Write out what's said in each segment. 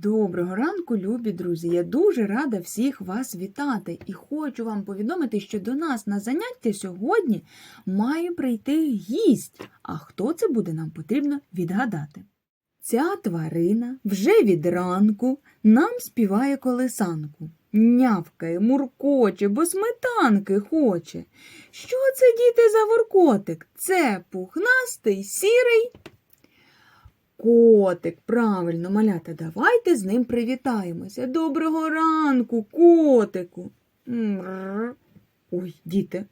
Доброго ранку, любі друзі! Я дуже рада всіх вас вітати і хочу вам повідомити, що до нас на заняття сьогодні має прийти гість. А хто це буде, нам потрібно відгадати. Ця тварина вже від ранку нам співає колесанку. Нявкає, муркоче, бо сметанки хоче. Що це, діти, за воркотик? Це пухнастий, сірий Котик, правильно, малята, давайте з ним привітаємося. Доброго ранку, котику. Ой, діти,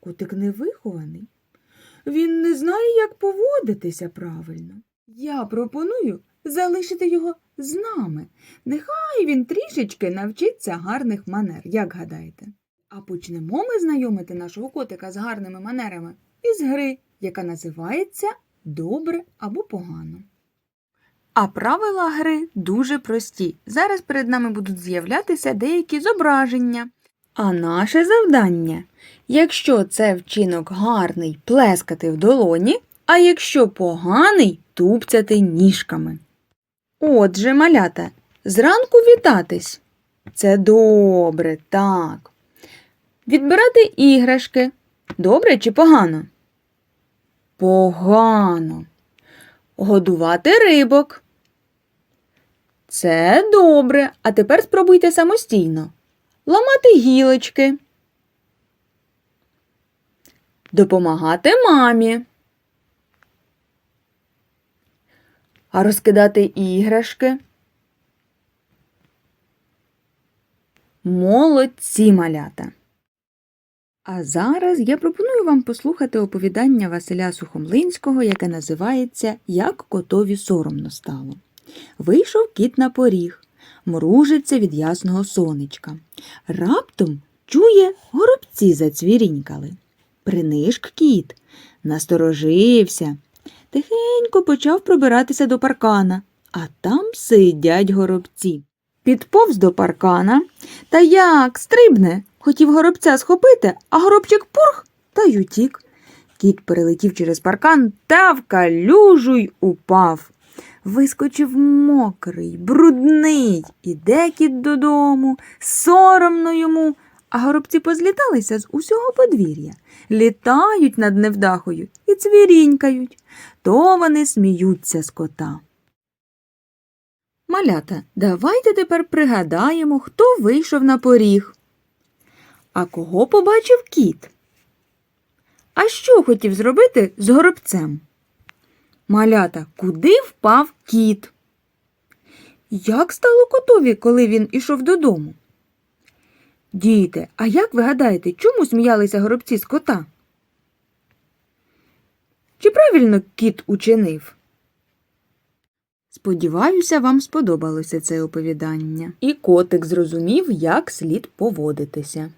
котик невихований. Він не знає, як поводитися правильно. Я пропоную залишити його з нами. Нехай він трішечки навчиться гарних манер, як гадаєте. А почнемо ми знайомити нашого котика з гарними манерами із гри, яка називається Добре або погано. А правила гри дуже прості. Зараз перед нами будуть з'являтися деякі зображення. А наше завдання, якщо це вчинок гарний, плескати в долоні, а якщо поганий, тупцяти ніжками. Отже, малята, зранку вітатись. Це добре, так. Відбирати іграшки. Добре чи погано? Погано. Годувати рибок. Це добре. А тепер спробуйте самостійно. Ламати гілочки. Допомагати мамі. А розкидати іграшки. Молодці малята. А зараз я пропоную вам послухати оповідання Василя Сухомлинського, яке називається Як котові соромно стало. Вийшов кіт на поріг, мружиться від ясного сонечка. Раптом чує, горобці зацвірінькали. Принишк кіт, насторожився, тихенько почав пробиратися до паркана, а там сидять горобці. Підповз до паркана та як стрибне, хотів горобця схопити, а горобчик пурх та й утік. Кіт перелетів через паркан та в калюжу й упав. Вискочив мокрий, брудний, іде кіт додому, соромно йому, а горобці позліталися з усього подвір'я, літають над невдахою і цвірінькають, то вони сміються з кота. Малята, давайте тепер пригадаємо, хто вийшов на поріг. А кого побачив кіт? А що хотів зробити з горобцем? Малята, куди впав кіт? Як стало котові, коли він ішов додому? Діти, а як ви гадаєте, чому сміялися горобці з кота? Чи правильно кіт учинив? Сподіваюся, вам сподобалося це оповідання. І котик зрозумів, як слід поводитися.